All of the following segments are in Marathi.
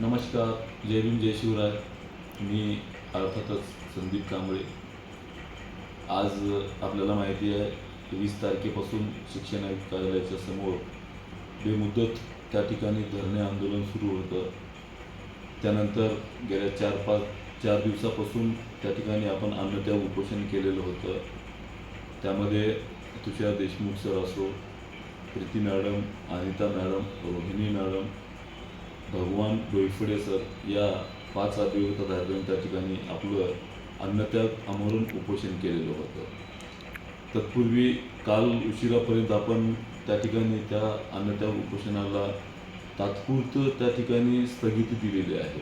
नमस्कार जय भीम जय शिवराय. मी अर्थातच संदीप कांबळे. आज आपल्याला माहिती आहे वीस तारखेपासून शिक्षण आयुक्त कार्यालयाच्या समोर बेमुदत त्या ठिकाणी धरणे आंदोलन सुरू होतं. त्यानंतर गेल्या चार पाच चार दिवसापासून त्या ठिकाणी आपण अन्नत्याग उपोषण केलेलं होतं. त्यामध्ये तुषार देशमुख सर असो Preeti madam Anita madam Rohini madam Bhagwan Doiphode sir या पाच अभियोगिताधारकांनी त्या ठिकाणी आपलं अन्नत्याग आमरून उपोषण केलेलं होतं. तत्पूर्वी काल उशिरापर्यंत आपण त्या ठिकाणी त्या अन्नत्याग उपोषणाला तात्पुरतं त्या ठिकाणी स्थगिती दिलेली आहे.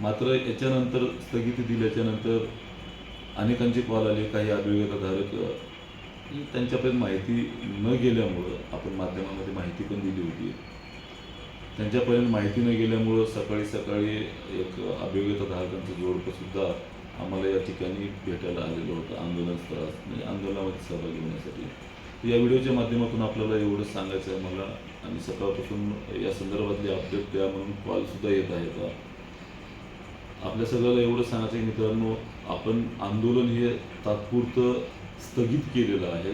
मात्र याच्यानंतर स्थगिती दिल्याच्यानंतर अनेकांचे कॉल आले काही अभियोगिताधारक त्यांच्यापर्यंत माहिती न गेल्यामुळं आपण माध्यमामध्ये माहिती पण दिली होती. त्यांच्यापर्यंत माहिती न गेल्यामुळं सकाळी सकाळी एक अभियोगिता धारकांचं जोडपं सुद्धा आम्हाला या ठिकाणी भेटायला आलेलं होतं आंदोलन स्थळात म्हणजे आंदोलनामध्ये सहभागी होण्यासाठी. या व्हिडिओच्या माध्यमातून आपल्याला एवढं सांगायचं आहे मला आणि सकाळपासून या संदर्भातले अपडेट द्या म्हणून कॉलसुद्धा येत आहेत आपल्या सगळ्याला एवढं सांगायचं आहे मित्रांनो आपण आंदोलन हे तात्पुरतं स्थगित केलेलं आहे.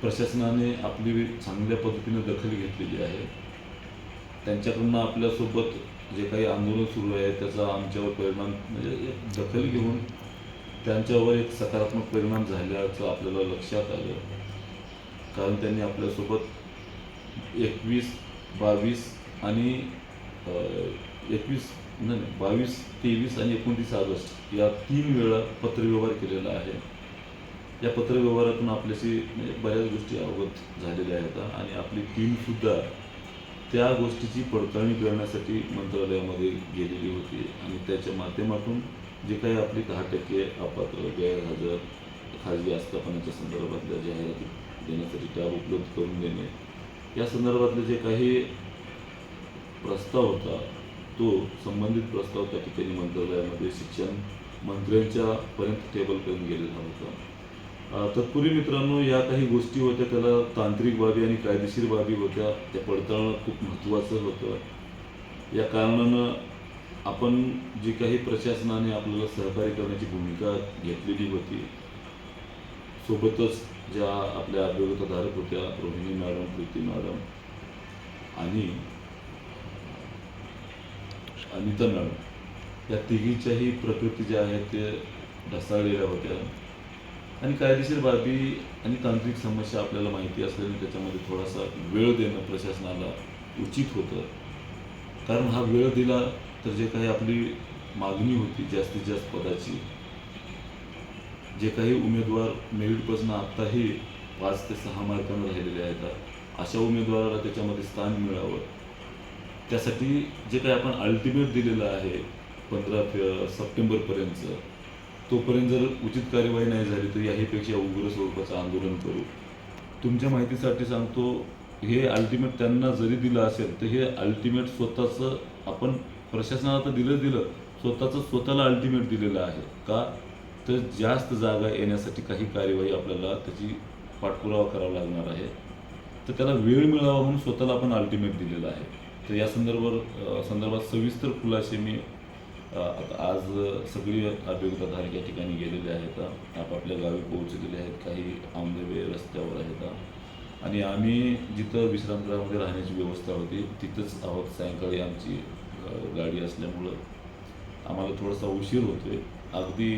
प्रशासनाने आपली चांगल्या पद्धतीने दखल घेतलेली आहे. त्यांच्याकडनं आपल्यासोबत जे काही आंदोलन सुरू आहे त्याचा आमच्यावर परिणाम म्हणजे एक दखल घेऊन त्यांच्यावर एक सकारात्मक परिणाम झाल्याचं आपल्याला लक्षात आलं. कारण त्यांनी आपल्यासोबत एकवीस बावीस आणि एकवीस नाही बावीस तेवीस आणि एकोणतीस ऑगस्ट या तीन वेळा पत्रव्यवहार केलेला आहे. या पत्रव्यवहारातून आपल्याशी म्हणजे बऱ्याच गोष्टी अवगत झालेल्या आहेत. आणि आपली टीमसुद्धा त्या गोष्टीची पडताळणी करण्यासाठी मंत्रालयामध्ये गेलेली होती आणि त्याच्या माध्यमातून जे काही आपली दहा टक्के अपात्र गैरहजर खाजगी आस्थापनाच्या संदर्भातल्या जाहिराती देण्यासाठी टॅब उपलब्ध करून देणे या संदर्भातले जे काही प्रस्ताव होता तो संबंधित प्रस्ताव त्या ठिकाणी मंत्रालयामध्ये शिक्षण मंत्र्यांच्या पर्यंत टेबलपर्यंत गेलेला होता. तत्पूर्वी मित्रांनो या काही गोष्टी होत्या त्याला तांत्रिक बाबी आणि कायदेशीर बाबी होत्या त्या पडताळणं खूप महत्त्वाचं होतं. या कारणानं आपण जी काही प्रशासनाने आपल्याला सहकार्य करण्याची भूमिका घेतलेली होती सोबतच ज्या आपल्या अभियोगिताधारक होत्या रोहिणी मॅडम प्रीती मॅडम आणि अनिता मॅडम या तिघीच्याही प्रकृती ज्या आहेत ते ढसाळलेल्या होत्या. आणि कायदेशीर बाबी आणि तांत्रिक समस्या आपल्याला माहिती असल्याने त्याच्यामध्ये थोडासा वेळ देणं प्रशासनाला उचित होतं. कारण हा वेळ दिला तर जे काही आपली मागणी होती जास्तीत जास्त पदाची जे काही उमेदवार मेरिटपासून आत्ताही पाच ते सहा मार्कानं राहिलेले आहेत अशा उमेदवाराला त्याच्यामध्ये स्थान मिळावं. त्यासाठी जे काही आपण अल्टिमेट दिलेलं आहे पंधरा फे सप्टेंबरपर्यंतचं तोपर्यंत जर उचित कार्यवाही नाही झाली तर याहीपेक्षा उग्र स्वरूपाचं आंदोलन करू. तुमच्या माहितीसाठी सांगतो हे अल्टिमेट त्यांना जरी दिलं असेल तर हे अल्टिमेट स्वतःचं आपण प्रशासनाला तर दिलं दिलं स्वतःचं स्वतःला अल्टिमेट दिलेलं आहे. का? तर जास्त जागा येण्यासाठी काही कार्यवाही आपल्याला त्याची पाठपुरावा करावा लागणार आहे. तर त्याला वेळ मिळावा म्हणून स्वतःला आपण अल्टिमेट दिलेलं आहे. तर या संदर्भात संदर्भात सविस्तर खुलासे मी आता आज सगळी अभियोगिताधारक या ठिकाणी गेलेले आहेत. आपापल्या गावी पोहोचलेले आहेत. काही आमदेवे रस्त्यावर आहेत. आणि आम्ही जिथं विश्रामगृहामध्ये राहण्याची व्यवस्था होती तिथंच आहोत. सायंकाळी आमची गाडी असल्यामुळं आम्हाला थोडासा उशीर होतोय. अगदी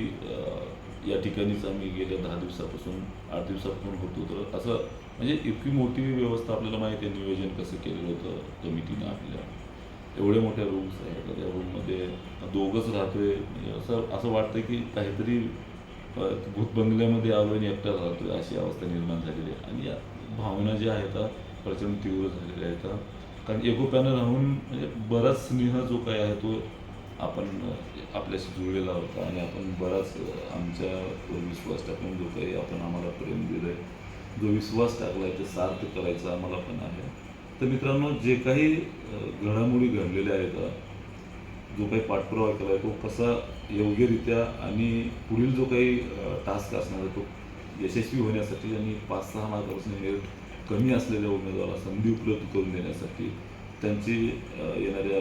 या ठिकाणीच आम्ही गेल्या दहा दिवसापासून आठ दिवसापासून होतो. तर असं म्हणजे इतकी मोठी व्यवस्था आपल्याला माहिती आहे नियोजन कसं केलेलं होतं कमिटीनं आपल्या एवढे मोठ्या रूम्स आहेत. त्या रूममध्ये दोघंच राहतोय. म्हणजे असं असं वाटतं की काहीतरी भूत बंगल्यामध्ये आलो आणि एकटा राहतोय अशी अवस्था निर्माण झालेली आहे. आणि या भावना ज्या आहेत प्रचंड तीव्र झालेल्या आहेत. कारण एकोप्यानं राहून म्हणजे बराच स्नेह जो काय आहे तो आपण आपल्याशी जुळलेला होता. आणि आपण बराच आमच्या आमच्यावर विश्वास टाकून जो काही आपण आम्हाला प्रेम दिलं आहे जो विश्वास टाकला आहे ते सार्थ करायचा आम्हाला पण आहे. तर मित्रांनो जे काही घडामोडी घडलेल्या आहेत जो काही पाठपुरावा केला आहे तो कसा योग्यरित्या आणि पुढील जो काही टास्क असणार आहे तो यशस्वी होण्यासाठी आणि पाच सहा मार्कापासून मेरिट कमी असलेल्या उमेदवाराला संधी उपलब्ध करून देण्यासाठी त्यांची येणाऱ्या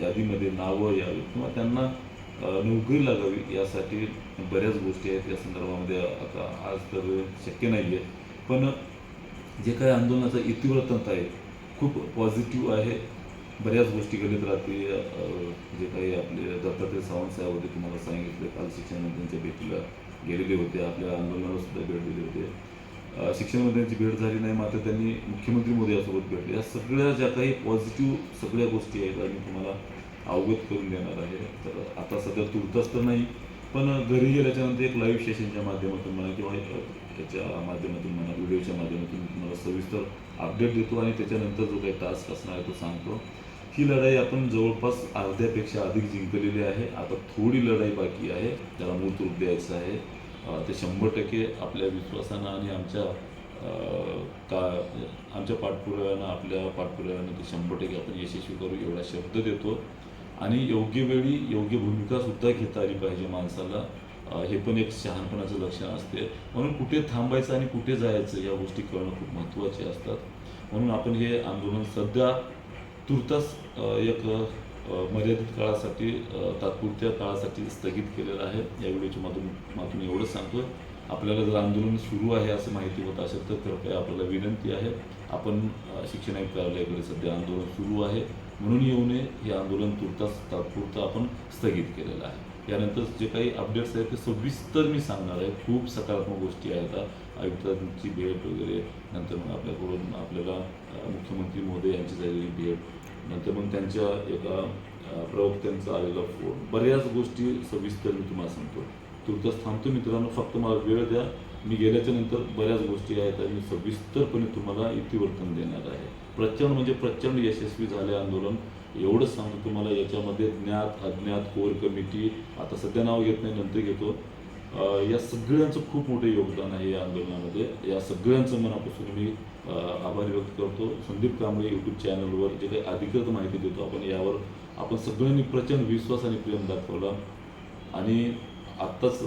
यादीमध्ये नावं यावी किंवा त्यांना नोकरी लागावी यासाठी बऱ्याच गोष्टी आहेत. या संदर्भामध्ये आता आज तर शक्य नाही आहे पण जे काही आंदोलनाचा इतिवृत्तांत आहे खूप पॉझिटिव्ह आहे. बऱ्याच गोष्टी घडत राहते जे काही आपले दत्तात्रय सावंत साहेब होते तुम्हाला सांगितलं काल शिक्षणमंत्र्यांच्या भेटीला गेलेले होते. आपल्या आंदोलनाला सुद्धा भेट दिली होते. शिक्षणमंत्र्यांची शिक्षण मंत्र्यांची भेट झाली नाही मात्र त्यांनी मुख्यमंत्री मोदी यासोबत भेटले या सगळ्या ज्या काही पॉझिटिव्ह सगळ्या गोष्टी आहेत आणि तुम्हाला अवगत करून देणार आहे. तर आता सध्या तुर्तास तर नाही पण घरी गेल्याच्यानंतर एक लाईव्ह सेशनच्या माध्यमातून म्हणा किंवा त्याच्या माध्यमातून म्हणा व्हिडिओच्या माध्यमातून तुम्हाला सविस्तर अपडेट देतो आणि त्याच्यानंतर जो काही टास्क असणार आहे तो सांगतो. ही लढाई आपण जवळपास अर्ध्यापेक्षा अधिक जिंकलेली आहे. आता थोडी लढाई बाकी आहे. त्याला मूर्त रूप द्यायचं आहे. ते शंभर टक्के आपल्या विश्वासानं आणि आमच्या का आमच्या पाठपुराव्यानं आपल्या पाठपुराव्यानं ते शंभर टक्के आपण यशस्वी करू एवढा शब्द देतो. आणि योग्य वेळी योग्य भूमिकासुद्धा घेता आली पाहिजे माणसाला. हे पण एक शहाणपणाचं लक्षण असते. म्हणून कुठे थांबायचं आणि कुठे जायचं या गोष्टी कळणं खूप महत्त्वाचे असतात. म्हणून आपण हे आंदोलन सध्या तुर्तास एक मर्यादित काळासाठी तात्पुरत्या काळासाठी स्थगित केलेलं आहे. या व्हिडिओच्या माध्यम मातून एवढंच सांगतो आपल्याला जर आंदोलन सुरू आहे असं माहिती होत असेल तर कृपया आपल्याला विनंती आहे. आपण शिक्षण आयुक्त कार्यालयाकडे सध्या आंदोलन सुरू आहे. म्हणून येऊ नये. हे आंदोलन तुर्तास तात्पुरतं आपण स्थगित केलेलं आहे. यानंतर जे काही अपडेट्स आहेत ते सविस्तर मी सांगणार आहे. खूप सकारात्मक गोष्टी आहेत. आयुक्तांची भेट वगैरे नंतर मग आपल्याकडून आपल्याला मुख्यमंत्री महोदय यांची झालेली भेट नंतर मग त्यांच्या एका प्रवक्त्यांचा आलेला फोन. बऱ्याच गोष्टी सविस्तर मी तुम्हाला सांगतो. तुर्तास थांबतो मित्रांनो फक्त मला वेळ द्या. मी गेल्याच्यानंतर बऱ्याच गोष्टी आहेत आणि सविस्तरपणे तुम्हाला इतिवर्तन देणार आहे. प्रचंड म्हणजे प्रचंड यशस्वी झाले आंदोलन. एवढंच सांगतो तुम्हाला याच्यामध्ये ज्ञात अज्ञात कोर कमिटी आता सध्या नाव घेत नाही नंतर घेतो. या सगळ्यांचं खूप मोठं योगदान आहे या आंदोलनामध्ये. या सगळ्यांचं मनापासून मी आभार व्यक्त करतो. संदीप कांबळे यूट्यूब चॅनलवर जे काही अधिकृत माहिती देतो आपण यावर आपण सगळ्यांनी प्रचंड विश्वास आणि प्रेम दाखवला. आणि आत्ताच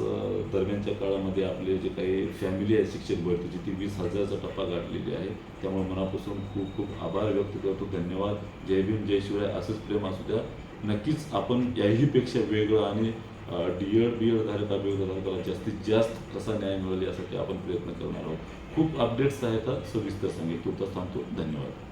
दरम्यानच्या काळामध्ये आपले जे काही फॅमिली आहे शिक्षक भरतीची ती वीस हजाराचा टप्पा गाठलेली आहे. त्यामुळे मनापासून खूप खूप आभार व्यक्त करतो. धन्यवाद. जय भीम जय शिवराय असंच प्रेम असू द्या. नक्कीच आपण याहीपेक्षा वेगळं आणि डी एड बी एड धारक अभियोग धारकाला जास्तीत जास्त कसा न्याय मिळेल यासाठी आपण प्रयत्न करणार आहोत. खूप अपडेट्स आहेत सविस्तर सांगेल तुर्तास थांबतो. धन्यवाद.